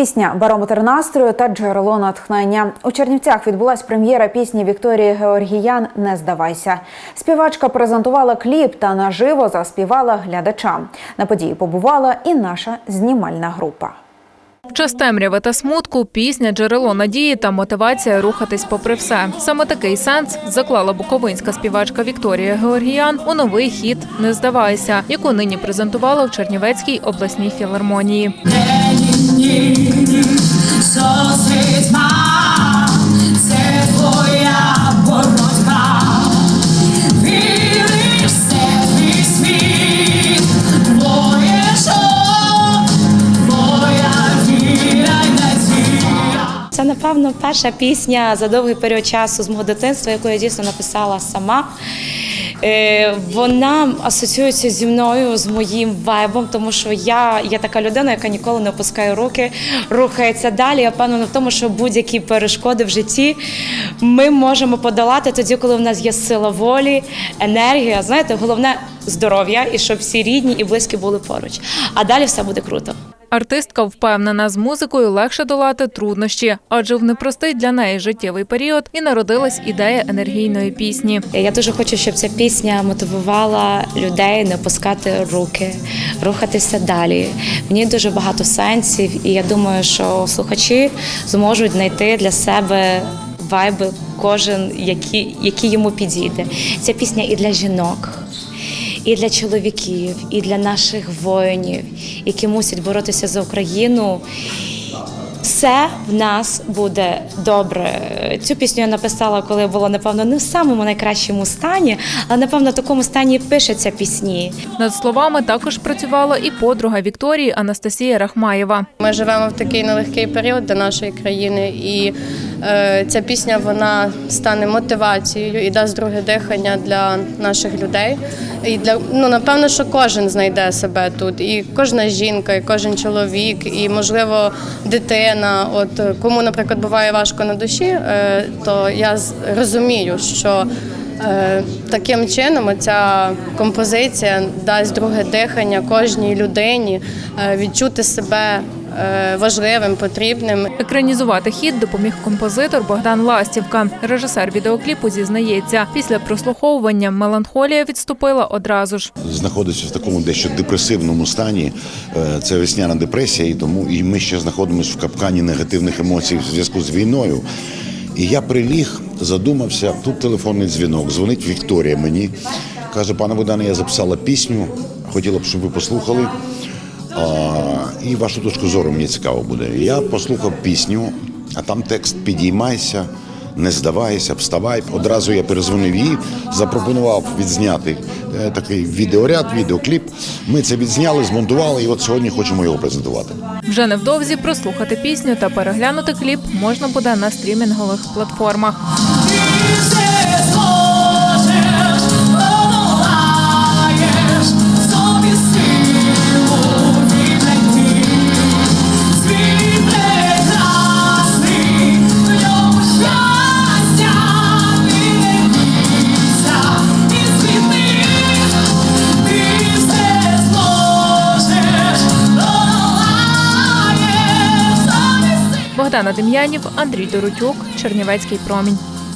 Пісня Барометр настрою та джерело натхнення. У Чернівцях відбулась прем'єра пісні Вікторії Георгіян Не здавайся. Співачка презентувала кліп та наживо заспівала глядачам. На події побувала і наша знімальна група. В час темряви та смутку пісня джерело надії та мотивація рухатись попри все. Саме такий сенс заклала буковинська співачка Вікторія Георгіян у новий хіт Не здавайся, яку нині презентувала в Чернівецькій обласній філармонії. Це, напевно, перша пісня за довгий період часу з мого дитинства, яку я дійсно написала сама. Е, Вона асоціюється зі мною, з моїм вайбом, тому що я є така людина, яка ніколи не опускає руки, рухається далі. Я впевнена в тому, що будь-які перешкоди в житті ми можемо подолати тоді, коли в нас є сила волі, енергія. Знаєте, головне здоров'я і щоб всі рідні і близькі були поруч. А далі все буде круто. Артистка впевнена, з музикою легше долати труднощі, адже в непростий для неї життєвий період і народилась ідея енергійної пісні. Я дуже хочу, щоб ця пісня мотивувала людей не опускати руки, рухатися далі. В ній дуже багато сенсів, і я думаю, що слухачі зможуть знайти для себе вайби, кожен, який, який йому підійде. Ця пісня і для жінок. І для чоловіків, і для наших воїнів, які мусять боротися за Україну. Все в нас буде добре. Цю пісню я написала, коли було напевно не в самому найкращому стані, але напевно в такому стані пишеться пісні. Над словами також працювала і подруга Вікторії Анастасія Рахмаєва. Ми живемо в такий нелегкий період для нашої країни, і ця пісня вона стане мотивацією і дасть друге дихання для наших людей. І для ну напевно, що кожен знайде себе тут, і кожна жінка, і кожен чоловік, і можливо дитина. От е, кому, наприклад, буває важко на душі, е, то я розумію, що. Е, Таким чином ця композиція дасть друге дихання кожній людині е, відчути себе е, важливим, потрібним. Екранізувати хіт допоміг композитор Богдан Ластівка. Режисер відеокліпу зізнається, після прослуховування меланхолія відступила одразу ж. знаходиться в такому дещо депресивному стані. Е, Це весняна депресія, і тому і ми ще знаходимося в капкані негативних емоцій в зв'язку з війною. І я приліг, задумався. Тут телефонний дзвінок. Дзвонить Вікторія мені. Каже, пане Богдане, я записала пісню. Хотіла б, щоб ви послухали. І вашу точку зору мені цікаво буде. Я послухав пісню, а там текст Підіймайся, не здавайся, вставай. Одразу я перезвонив їй, запропонував відзняти е, такий відеоряд, відеокліп. Ми це відзняли, змонтували, і от сьогодні хочемо його презентувати. Вже невдовзі прослухати пісню та переглянути кліп можна буде на стрімінгових платформах. Богдана Дем'янів, Андрій Доротюк, Чернівецький промінь.